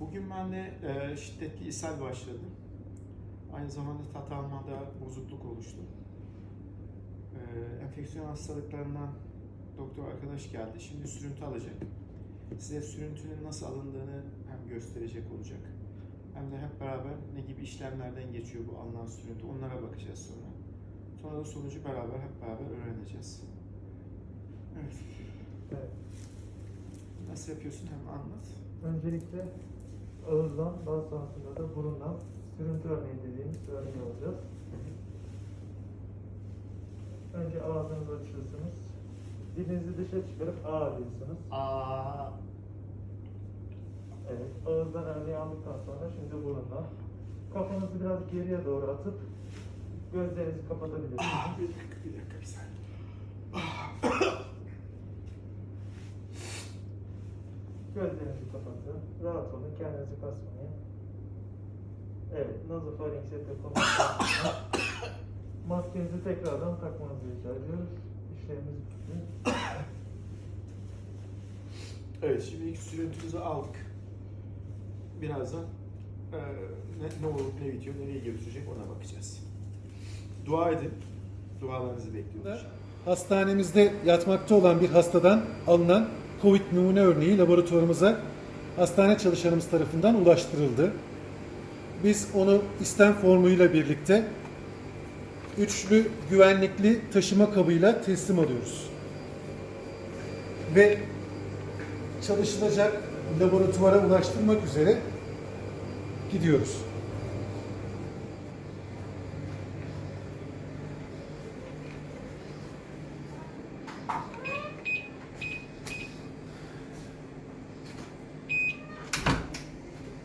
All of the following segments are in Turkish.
Bugün bende e, şiddetli ishal başladı. Aynı zamanda tat almada bozukluk oluştu. E, enfeksiyon hastalıklarından doktor arkadaş geldi. Şimdi sürüntü alacak. Size sürüntünün nasıl alındığını hem gösterecek olacak. Hem de hep beraber ne gibi işlemlerden geçiyor bu alınan sürüntü onlara bakacağız sonra. Sonra da sonucu beraber hep beraber öğreneceğiz. Evet. Evet. Nasıl yapıyorsun hem anlat. Öncelikle ağızdan, daha sonrasında da burundan sürüntü örneği dediğimiz örneği alacağız. Önce ağzınızı açıyorsunuz. Dilinizi dışarı çıkarıp A diyorsunuz. Aa, Evet. Ağızdan örneği aldıktan sonra şimdi burundan. Kafanızı biraz geriye doğru atıp gözlerinizi kapatabilirsiniz. Ah, bir dakika, bir dakika, bir saniye. Gözlerinizi kapatın. Rahat olun. Kendinizi kasmayın. Evet. Nazofaringse dokunmak. Maskenizi tekrardan takmanızı rica ediyoruz. İşlemimiz bitti. Evet, şimdi ilk sürüntümüzü aldık. Birazdan eee, ne, ne olup ne bitiyor, nereye götürecek ona bakacağız. Dua edin. Dualarınızı bekliyoruz. Hastanemizde yatmakta olan bir hastadan alınan COVID numune örneği laboratuvarımıza hastane çalışanımız tarafından ulaştırıldı. Biz onu istem formuyla birlikte üçlü güvenlikli taşıma kabıyla teslim alıyoruz. Ve çalışılacak laboratuvara ulaştırmak üzere gidiyoruz.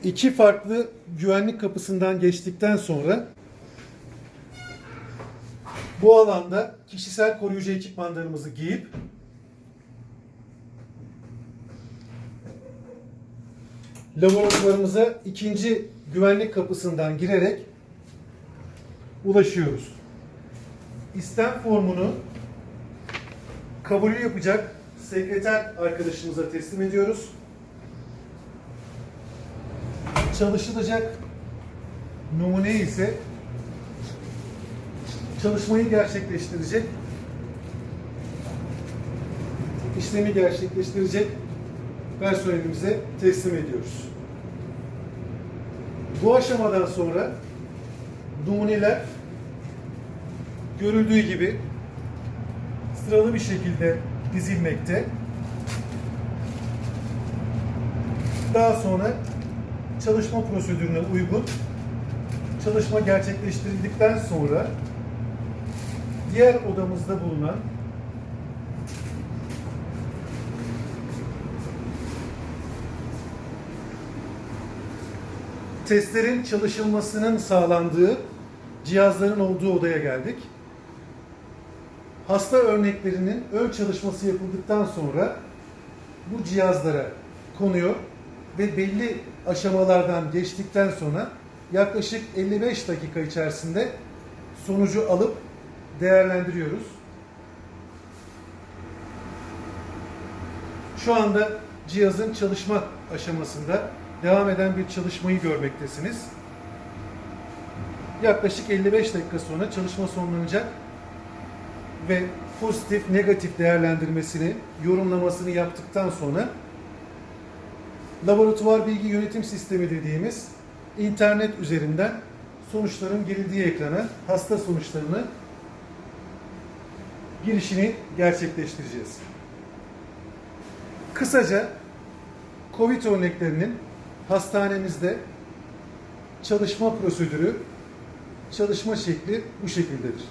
İki farklı güvenlik kapısından geçtikten sonra bu alanda kişisel koruyucu ekipmanlarımızı giyip laboratuvarımıza ikinci güvenlik kapısından girerek ulaşıyoruz. İstem formunu kabulü yapacak sekreter arkadaşımıza teslim ediyoruz. Çalışılacak numune ise çalışmayı gerçekleştirecek işlemi gerçekleştirecek personelimize teslim ediyoruz. Bu aşamadan sonra numuneler görüldüğü gibi sıralı bir şekilde dizilmekte. Daha sonra çalışma prosedürüne uygun çalışma gerçekleştirildikten sonra diğer odamızda bulunan testlerin çalışılmasının sağlandığı cihazların olduğu odaya geldik. Hasta örneklerinin ön çalışması yapıldıktan sonra bu cihazlara konuyor ve belli aşamalardan geçtikten sonra yaklaşık 55 dakika içerisinde sonucu alıp değerlendiriyoruz. Şu anda cihazın çalışma aşamasında devam eden bir çalışmayı görmektesiniz. Yaklaşık 55 dakika sonra çalışma sonlanacak ve pozitif negatif değerlendirmesini, yorumlamasını yaptıktan sonra laboratuvar bilgi yönetim sistemi dediğimiz internet üzerinden sonuçların girildiği ekrana hasta sonuçlarını girişini gerçekleştireceğiz. Kısaca COVID örneklerinin hastanemizde çalışma prosedürü, çalışma şekli bu şekildedir.